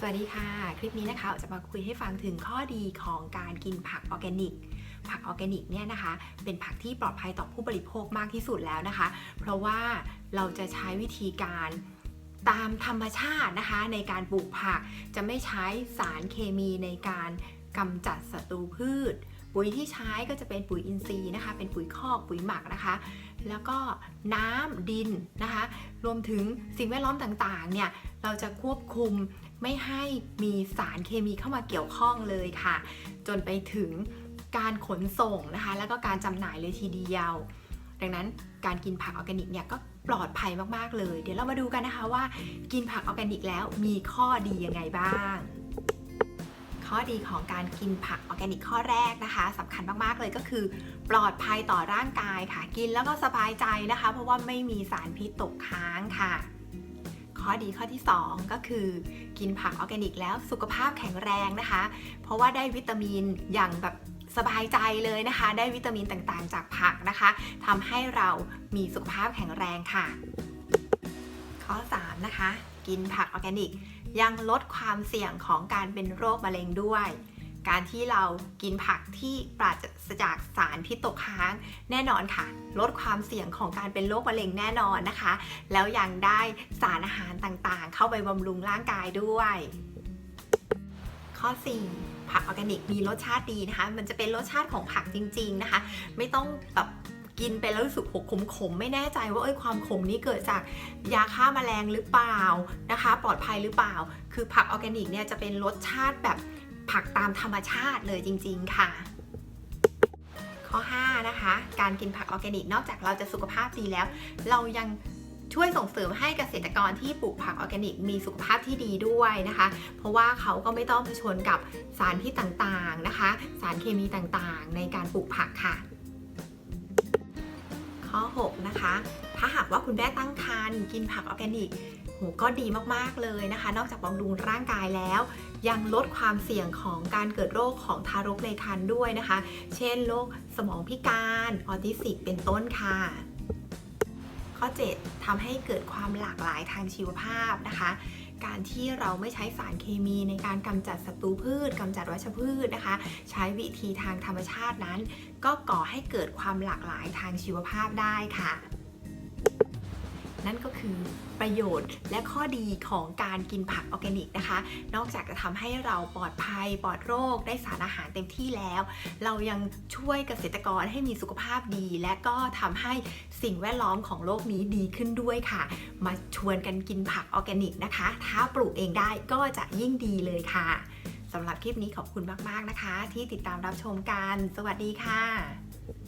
สวัสดีค่ะ คลิปนี้นะคะจะมาคุยให้ฟังถึงข้อดีของการกินผักออร์แกนิก ผักออร์แกนิกเนี่ยนะคะ เป็นผักที่ปลอดภัยต่อผู้บริโภคมากที่สุดแล้วนะคะ เพราะว่าเราจะใช้วิธีการตามธรรมชาตินะคะ ในการปลูกผักจะไม่ใช้สารเคมีในการกำจัดศัตรูพืช ปุ๋ยที่ใช้ก็จะเป็นปุ๋ยอินทรีย์นะคะ เป็นปุ๋ยคอกปุ๋ยหมักนะคะ แล้วก็น้ำดินนะคะ รวมถึงสิ่งแวดล้อมต่างๆเนี่ยเราจะควบคุมไม่ให้มีสารเคมีเข้ามาเกี่ยวข้องเลยค่ะ จนไปถึงการขนส่งนะคะ แล้วก็การจำหน่ายเลยทีเดียว ดังนั้นการกินผักออร์แกนิกเนี่ยก็ปลอดภัยมากๆเลย เดี๋ยวเรามาดูกันนะคะว่า กินผักออร์แกนิกแล้วมีข้อดียังไงบ้าง ข้อดีของการกินผักออร์แกนิกข้อแรกนะคะสำคัญมาก ๆ เลยก็คือ ปลอดภัยต่อร่างกายค่ะ กินแล้วก็สบายใจนะคะ เพราะว่าไม่มีสารพิษตกค้างค่ะ ข้อดีข้อที่ 2 ก็คือ กินผักออร์แกนิกแล้วสุขภาพแข็งแรงนะคะ เพราะว่าได้วิตามินอย่างแบบสบายใจเลยนะคะ ได้วิตามินต่างๆ จากผักนะคะทำให้เรามีสุขภาพแข็งแรงค่ะ ข้อ 3 นะคะ กินผักออร์แกนิก ยังลดความเสี่ยงของการเป็นโรคมะเร็งด้วย การที่เรากินผักที่ปราศจากสารพิษตกค้างแน่นอนค่ะ ลดความเสี่ยงของการเป็นโรคมะเร็งแน่นอนนะคะ แล้วยังได้สารอาหารต่างๆ เข้าไปบำรุงร่างกายด้วย ข้อ 4 ผักออร์แกนิกมีรสชาติดีนะคะ มันจะเป็นรสชาติของผักจริง ๆนะคะ ไม่ต้องแบบ กินไปแล้วรู้สึกหกขมๆไม่แน่ใจว่าเอ้ยความขมนี้เกิดจากยาฆ่าแมลงหรือเปล่านะคะ ปลอดภัยหรือเปล่า คือผักออร์แกนิกเนี่ยจะเป็นรสชาติแบบผักตามธรรมชาติเลยจริง ๆ ค่ะ ข้อ 5 นะคะ การกินผักออร์แกนิก นอกจากเราจะสุขภาพดีแล้ว เรายังช่วยส่งเสริมให้เกษตรกรที่ปลูกผักออร์แกนิกมีสุขภาพที่ดีด้วยนะคะ เพราะว่าเขาก็ไม่ต้องเผชิญกับสารพิษต่างๆนะคะ สารเคมีต่างๆ ในการปลูกผักค่ะ ข้อ 6 นะคะ ถ้าหากว่าคุณแม่ตั้งครรภ์กินผักออร์แกนิกโหก็ดีมากๆเลยนะคะ นอกจากบำรุงร่างกายแล้ว ยังลดความเสี่ยงของการเกิดโรคของทารกในครรภ์ด้วยนะคะ เช่นโรคสมองพิการออทิสติกเป็นต้นค่ะ ข้อ 7ทำให้เกิดความหลากหลายทางชีวภาพนะคะ การที่เราไม่ใช้สารเคมีในการกำจัดศัตรูพืชกำจัดวัชพืชนะคะ ใช้วิธีทางธรรมชาตินั้น ก็ก่อให้เกิดความหลากหลายทางชีวภาพได้ค่ะ นั่นก็คือประโยชน์และข้อดีของการกินผักออร์แกนิกนะคะ นอกจากจะทำให้เราปลอดภัยปลอดโรคได้สารอาหารเต็มที่แล้ว เรายังช่วยเกษตรกรให้มีสุขภาพดี และก็ทำให้สิ่งแวดล้อมของโลกนี้ดีขึ้นด้วยค่ะ มาชวนกันกินผักออร์แกนิกนะคะ ถ้าปลูกเองได้ก็จะยิ่งดีเลยค่ะสำหรับคลิปนี้ขอบคุณมาก ๆ นะคะ ที่ติดตามรับชมกัน สวัสดีค่ะ